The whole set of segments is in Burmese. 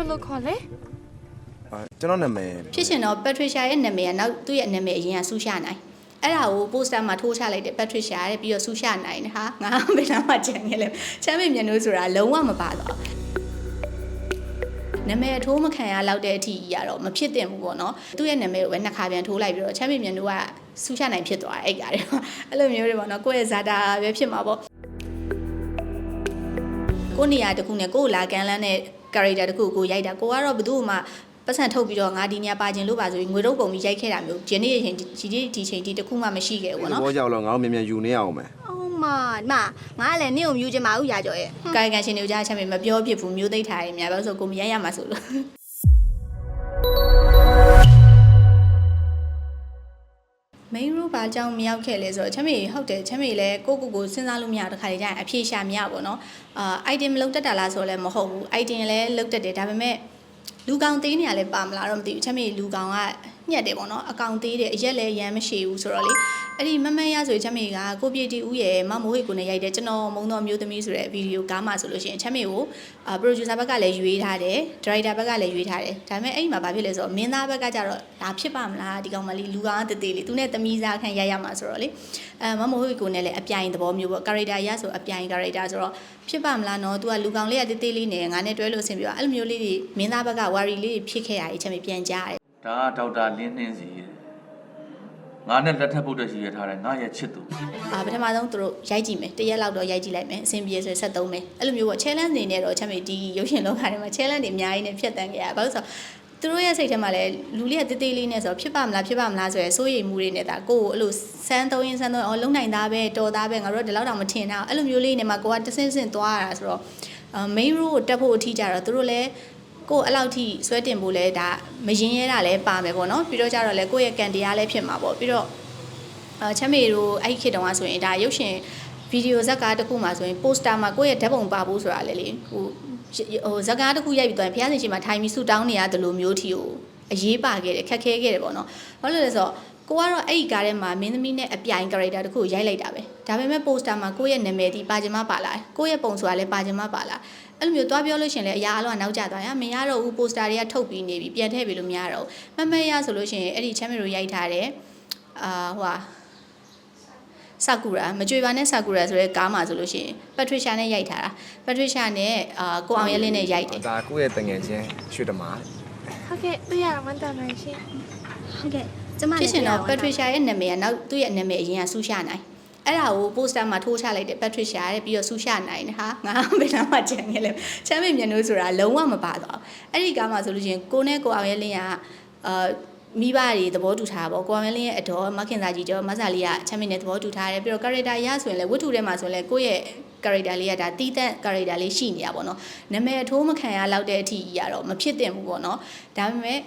ဘယ်လိုခေါ်လဲအာကျွန်တော်နာမည်ဖြစ်ရှင်တော့ Patricia ရဲ့နာမည်ကနောက်သူ့ရဲ့နာမည်အရင်ကဆူရှာနိုင်အဲ့ဒါကို poster မှာထိုးချလိုက်တယ် Patricia တဲ့ပြီးတော့ဆူရှာနိုင်တယ်ဟာငါဘယ်တော့မှကြံခဲ့လဲချမ်းမြေမြန်လို့ဆိုတာလုံးဝမပါတော့နာမည်ထိုးမခံရလောက်တဲ့အထိကြီးကတော့မဖြစ်သင့်ဘူးပေါ့နော်သူ့ရဲ့နာမည်ကိုပဲနှစ်ခါပြန်ထိုးလိုက်ပြီးတော့ချမ်းမြေမြန်တို့ကဆူရှာနိုင်ဖြစ်သွားတယ်အဲ့ကြတယ်အဲ့လိုမျိုးတွေပေါ့နော်ကိုယ့်ရဲ့ဇာတာပဲဖြစ်မှာပေါ့ကိုယ့်နေရာတစ်ခုနဲ့ကိုယ့်ကိုလာကန်လန်းတဲ့ character တစ်ခုကိုကိုရိုက်တာကိုကတော့ဘယ်သူမှပတ်စံထုတ်ပြီးတော့ငါဒီနေရာပါခြင်းလို့ပါဆိုပြီးငွေတော့ပုံပြီးရိုက်ခဲ့တာမျိုးဒီနေ့ရင်ဒီဒီဒီချိန်ဒီတစ်ခုမှမရှိခဲ့ဘူးပေါ့နော်ဘောကြောက်တော့ငါတို့မြန်မြန်ယူနေအောင်မယ်အော်မဒီမှာငါကလည်းနင့်ကိုမြူချင်ပါဘူးရာကျော်ရဲ့ကာယကံရှင်တွေကြားချက်မပြောဖြစ်ဘူးမျိုးသိထားတယ်များပဲဆိုကိုမရရမှာဆိုလို့ main road ဘာကြောင့်မရောက်ခဲ့လဲဆိုတော့ချမ်းမေဟုတ်တယ်ချမ်းမေလည်းကိုကိုကိုစဉ်းစားလို့မရတခါလေကြာရင်အဖြေရှာမရပါတော့အာ item မလုတ်တက်တာလားဆိုတော့လည်းမဟုတ်ဘူး item လည်းလုတ်တက်တယ်ဒါပေမဲ့လူကောင်သေးနေရလဲပါမလားတော့မသိဘူးချမ်းမေလူကောင်က ညက်တယ်ပေါ့နော်အကောင်သေးတယ်အရက်လည်းရမ်းမရှိဘူးဆိုတော့လေအဲ့ဒီမမန်းရဆိုချမ်းမေကကိုပြေတီဦးရဲ့မမိုးဟိတ်ကိုနဲ့ရိုက်တယ်ကျွန်တော်မုံတော်မျိုးသမီးဆိုတဲ့ဗီဒီယိုကားမှာဆိုလို့ရှိရင်ချမ်းမေကိုအာ producer ဘက်ကလည်းရွေးထားတယ် director ဘက်ကလည်းရွေးထားတယ်ဒါပေမဲ့အဲ့ဒီမှာဘာဖြစ်လဲဆိုတော့မင်းသားဘက်ကကြတော့ဒါဖြစ်ပါမလားဒီကောင်မလေးလူကောင်ကတသေးလေးသူနဲ့သမီးစားခန့်ရိုက်ရမှာဆိုတော့လေအဲမမိုးဟိတ်ကိုနဲ့လည်းအပြိုင်သဘောမျိုးပေါ့ character ရဆိုအပြိုင် character ဆိုတော့ဖြစ်ပါမလားနော် तू ကလူကောင်လေးကတသေးလေးနဲ့ငါနဲ့တွဲလို့အဆင်ပြေပါအဲ့လိုမျိုးလေးတွေမင်းသားဘက်ကဝါရီလေးတွေဖြစ်ခဲ့ရတဲ့ချက်မျိုးပြန်ကြားတယ် ဒါကဒေါက်တာလင်းနှင်းစီရဲ့ငါနဲ့လက်ထပ်ပုတ်တဲ့ရှိရထားတယ်ငါရဲ့ချစ်သူအာပထမဆုံးသူတို့ရိုက်ကြည့်မယ်တစ်ရက်လောက်တော့ရိုက်ကြည့်လိုက်မယ်အဆင်ပြေဆိုရင်ဆက်သုံးမယ်အဲ့လိုမျိုးပေါ့ challenge နေနဲ့တော့ချက်မျိုးဒီရုပ်ရှင်လောကထဲမှာ challenge တွေအများကြီးနဲ့ဖြတ်တန်းခဲ့ရဘာလို့လဲဆိုတော့သူတို့ရဲ့စိတ်ထဲမှာလည်းလူလေးကတေးသေးလေးနဲ့ဆိုတော့ဖြစ်ပါမလားဖြစ်ပါမလားဆိုရယ်စိုးရိမ်မှုတွေနဲ့ဒါကိုကိုအဲ့လိုစမ်းသုံးရင်စမ်းသုံးရင်အော်လုံနိုင်သားပဲတော်သားပဲငါတို့ကဒီလောက်တောင်မထင်တာအဲ့လိုမျိုးလေးနဲ့မှကိုကတဆင့်ဆင့်သွားရတာဆိုတော့အာ main road ကိုတက်ဖို့အထီးကြတော့သူတို့လည်း ကိုအဲ့လောက်ထိဆွဲတင်ဖို့လဲဒါမရင်ရဲတာလဲပါမယ်ပေါ့နော်ပြီးတော့ကြတော့လဲကိုယ့်ရဲ့ကန်တရားလဲဖြစ်မှာပေါ့ပြီးတော့အဲချမ်းမေတို့အဲ့ဒီခေတ်တုန်းကဆိုရင်ဒါရုပ်ရှင်ဗီဒီယိုဇက်ကားတစ်ခုမှာဆိုရင်ပိုစတာမှာကိုယ့်ရဲ့ဓာတ်ပုံပါဖို့ဆိုတာလေလေဟိုဟိုဇက်ကားတစ်ခုရိုက်ပြီးသွားရင်ဘုရားရှင်ရှင်မှာထိုင်ပြီးဆူတောင်းနေရတယ်လို့မျိုးထီကိုအရေးပါခဲ့တယ်ခက်ခဲခဲ့တယ်ပေါ့နော်ဘာလို့လဲဆိုတော့ကိုကတော့အဲ့ဒီကားထဲမှာမင်းသမီးနဲ့အပြိုင် character တစ်ခုကိုရိုက်လိုက်တာပဲဒါပေမဲ့ပိုစတာမှာကိုယ့်ရဲ့နာမည်ဒီပါချင်မပါလာတယ်ကိုယ့်ရဲ့ပုံဆိုတာလည်းပါချင်မပါလာ အဲ့လိုမျိုးတွားပြောလို့ရှရင်လေအရာအလုံးကနောက်ကျသွားရမရတော့ဘူးပိုစတာတွေကထုတ်ပြီးနေပြီပြန်ထည့်ပြီးလို့မရတော့ဘူးမမရဆိုလို့ရှရင်အဲ့ဒီချမ်းမေတို့ရိုက်ထားတယ်အာဟိုဟာဆာကူရာမကြွေပါနဲ့ဆာကူရာဆိုတဲ့ကားမှာဆိုလို့ရှိရင်ပက်ထရီရှာနဲ့ရိုက်ထားတာပက်ထရီရှာနဲ့အာကိုအောင်ရဲလင်းနဲ့ရိုက်တယ်ဒါကိုယ့်ရဲ့တငယ်ချင်းရွှေတမာဟုတ်ကဲ့တွေ့ရတာမှန်တယ်နိုင်ရှင်ဟုတ်ကဲ့ကျမဖြစ်ရှင်တော့ပက်ထရီရှာရဲ့နာမည်ကနောက်သူ့ရဲ့နာမည်အရင်ကဆူရှာနိုင် အဲ့ဒါကို poster မှာထိုးချလိုက်တယ်ပက်ထရီရှာတဲ့ပြီးတော့ဆူရှာနိုင်တယ်ဟာငါဘယ်တော့မှကြံခဲ့လဲချမ်းမြေမြန်လို့ဆိုတာလုံးဝမပါတော့အဲ့ဒီကားမှာဆိုလို့ရှိရင်ကိုနဲ့ကိုအောင်ရဲလင်းကအာမိဘတွေသဘောတူထားပါဘောကိုအောင်ရဲလင်းရဲ့အတော်မခင်စာကြီးကျော်မဆာလေးကချမ်းမြေနဲ့သဘောတူထားတယ်ပြီးတော့ character ရဆိုရင်လည်းဝတ္ထုထဲမှာဆိုရင်လည်းကိုယ့်ရဲ့ character လေးကဒါတီးတဲ့ character လေးရှိနေတာပေါ့နော်နာမည်အထိုးမခံရလောက်တဲ့အထိကြီးကတော့မဖြစ်သင့်ဘူးပေါ့နော်ဒါပေမဲ့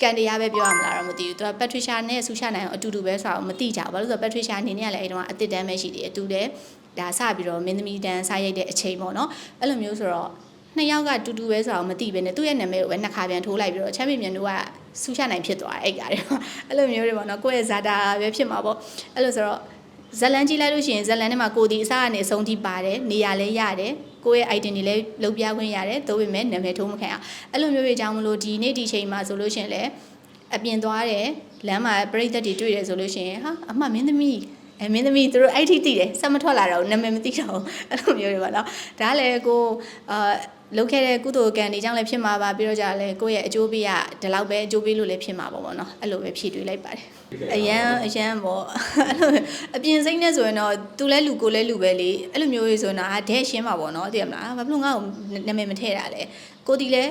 ကန်တရားပဲပြောရမလားတော့မသိဘူးသူက Patricia နဲ့ဆူရှာနိုင်အောင်အတူတူပဲဆိုတော့မသိကြဘူးဘာလို့လဲဆိုတော့ Patricia အနေနဲ့ကလည်းအဲ့တုန်းကအစ်စ်တန်းပဲရှိသေးတယ်အတူတယ်ဒါစပြီးတော့မင်းသမီးတန်းစားရိုက်တဲ့အချိန်ပေါ့နော်အဲ့လိုမျိုးဆိုတော့နှစ်ယောက်ကတူတူပဲဆိုတော့မသိပဲနဲ့သူ့ရဲ့နာမည်ကိုပဲနှစ်ခါပြန်ထိုးလိုက်ပြီးတော့ချမ်းမြေမြန်တို့ကဆူရှာနိုင်ဖြစ်သွားအဲ့ကြတယ်အဲ့လိုမျိုးတွေပေါ့နော်ကိုယ့်ရဲ့ဇာတာပဲဖြစ်မှာပေါ့အဲ့လိုဆိုတော့ ဇလန်ကြည့်လိုက်လို့ရှိရင်ဇလန်ထဲမှာကိုဒီအစားကနေအဆုံးထိပါတယ်နေရာလဲရတယ်ကိုယ့်ရဲ့ item တွေလည်းလုတ်ပြခွင့်ရတယ်သို့ပေမဲ့နာမည်ထိုးမခံရအဲ့လိုမျိုးတွေကြောင့်မလို့ဒီနေ့ဒီချိန်မှာဆိုလို့ရှိရင်လည်းအပြင်သွားတယ်လမ်းမှာပြိသက်တွေတွေ့တယ်ဆိုလို့ရှိရင်ဟာအမှမင်းသမီး အဲမင်းသမီးသူတို့အဲ့ထိတည်တယ်ဆက်မထွက်လာတော့ဘူးနာမည်မသိတော့ဘူးအဲ့လိုမျိုးတွေပါတော့ဒါလည်းကိုအာလုပ်ခဲ့တဲ့ကုသိုလ်ကံတွေကြောင့်လည်းဖြစ်မှာပါပြီးတော့ကြလည်းကိုယ့်ရဲ့အကျိုးပေးရဒီလောက်ပဲအကျိုးပေးလို့လည်းဖြစ်မှာပေါ့ဗောနော်အဲ့လိုပဲဖြည့်တွေးလိုက်ပါတယ်အရန်အရန်ပေါ့အဲ့လိုအပြင်စိမ့်နေဆိုရင်တော့သူလဲလူကိုလဲလူပဲလေအဲ့လိုမျိုးကြီးဆိုတော့အာဒဲရှင်းမှာပေါ့နော်သိရမလားဘာဖြစ်လို့ငါ့ကိုနာမည်မထည့်တာလဲကိုဒီလဲ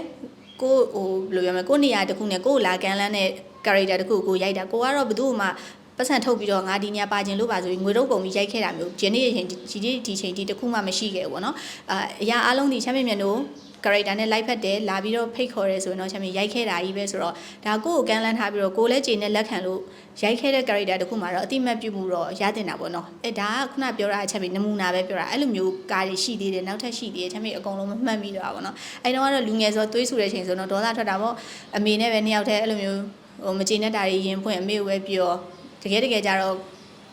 ကိုဟိုဘယ်လိုပြောမလဲကိုနေရာတစ်ခုနဲ့ကိုလာကန်လန်းတဲ့ character တစ်ခုကိုရိုက်တာကိုကတော့ဘယ်သူမှ ပတ်စံထုတ်ပြီးတော့ငါဒီညပါခြင်းလို့ပါဆိုပြီးငွေတော့ပုံပြီးရိုက်ခဲ့တာမျိုးဒီနေ့ရင်ဒီဒီဒီချိန်ဒီတစ်ခုမှမရှိခဲ့ဘူးပေါ့နော်အာအရာအလုံးဒီချမ်းမြေမြန်တို့ character နဲ့ live ဖက်တယ်လာပြီးတော့ဖိတ်ခေါ်ရဲဆိုရင်တော့ချမ်းမြေရိုက်ခဲ့တာကြီးပဲဆိုတော့ဒါကိုယ့်ကိုကမ်းလှမ်းထားပြီးတော့ကိုယ်လည်းချိန်နဲ့လက်ခံလို့ရိုက်ခဲ့တဲ့ character တစ်ခုမှတော့အတိမတ်ပြုမှုတော့ရတင်တာပေါ့နော်အဲဒါကခုနပြောတာအချက်ပဲနမူနာပဲပြောတာအဲ့လိုမျိုးကားတွေရှိသေးတယ်နောက်ထပ်ရှိသေးတယ်ချမ်းမြေအကုန်လုံးမမှတ်မိတော့ပါဘောနော်အဲတော့ကတော့လူငယ်ဆိုသွေးဆူတဲ့ချိန်ဆိုတော့ဒေါသထွက်တာပေါ့အမေနဲ့ပဲနှစ်ယောက်တည်းအဲ့လိုမျိုးဟိုမကျေနပ်တာတွေရင်ဖွင့်အမေကိုပဲပြော တကယ်တကယ်ကြတော့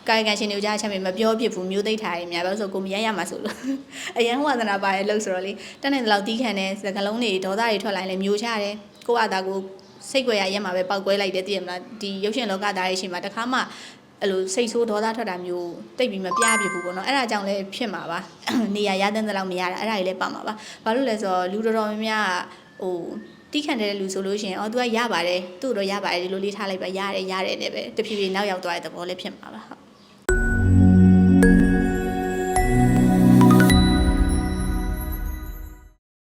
ကာယကံရှင်တွေကြားချက်မပြောဖြစ်ဘူးမျိုးသိထားရများပဲဆိုကိုမရရမှာဆိုလို့အရန်ဝါသနာပါရဲ့လို့ဆိုတော့လေတန်းတဲ့လောက်တီးခံတဲ့စကလုံးတွေဒေါသတွေထွက်လာရင်လည်းမျိုးချတယ်ကိုယ့်အသာကိုစိတ်ကြွယ်ရရက်မှာပဲပောက်ကွဲလိုက်တယ်သိရမလားဒီရုပ်ရှင်လောကသားရဲ့ရှင်မှာတခါမှအဲ့လိုစိတ်ဆိုးဒေါသထွက်တာမျိုးတိတ်ပြီးမပြပြဘူးပေါ့နော်အဲ့ဒါကြောင့်လည်းဖြစ်မှာပါနေရာရတဲ့တဲ့လောက်မရတာအဲ့ဒါကြီးလည်းပါမှာပါဘာလို့လဲဆိုတော့လူတော်တော်များများကဟို တီးခံတဲ့လူဆိုလို့ရှိရင်အော် तू ကရပါတယ်သူ့တော့ရပါတယ်ဒီလိုလေးထားလိုက်ပါရတယ်ရတယ်နဲ့ပဲတဖြည်းဖြည်းနောက်ရောက်သွားတဲ့သဘောလည်းဖြစ်မှာပါဟုတ်